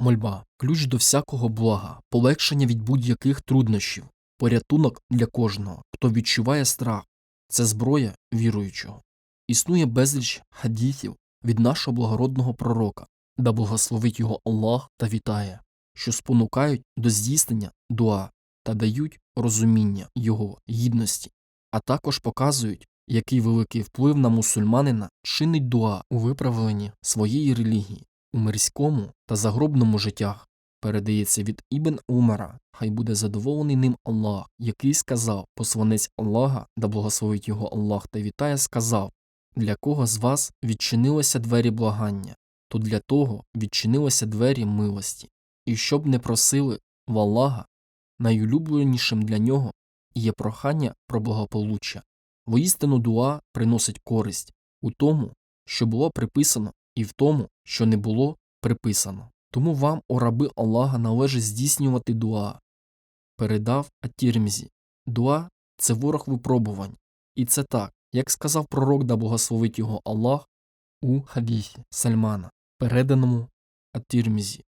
Мольба ключ до всякого блага, полегшення від будь-яких труднощів, порятунок для кожного, хто відчуває страх. Це зброя віруючого. Існує безліч хадітів від нашого благородного пророка, да благословить його Аллах та вітає, що спонукають до здійснення дуа та дають розуміння його гідності, а також показують, який великий вплив на мусульманина чинить дуа у виправленні своєї релігії у мирському та загробному життях. Передається від Ібн Умара, хай буде задоволений ним Аллах, який сказав, посланець Аллаха, да благословить його Аллах та вітає, сказав для кого з вас відчинилися двері благання, то для того відчинилися двері милості, і щоб не просили в Аллаха, найулюбленішим для нього є прохання про благополуччя. Воістину дуа приносить користь у тому, що було приписано, і в тому, що не було приписано. Тому вам, о раби Аллаха, належить здійснювати дуа. Передав Ат-Тірмізі. Дуа це ворог випробувань. І це так, як сказав пророк, да благословить його Аллах у хадісі Сальмана, переданому Ат-Тірмізі.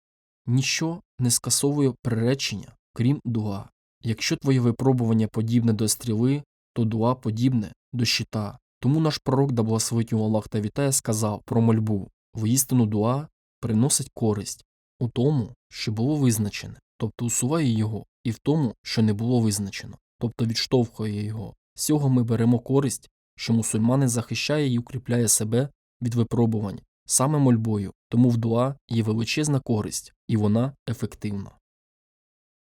Ніщо не скасовує приречення, крім дуа. Якщо твоє випробування подібне до стріли, то дуа подібне до щита. Тому наш пророк, да благословить його Аллах та вітає, сказав про мольбу. Воістину дуа приносить користь у тому, що було визначене, тобто усуває його, і в тому, що не було визначено, тобто відштовхує його. З цього ми беремо користь, що мусульманин захищає і укріпляє себе від випробувань саме мольбою, тому в дуа є величезна користь, і вона ефективна.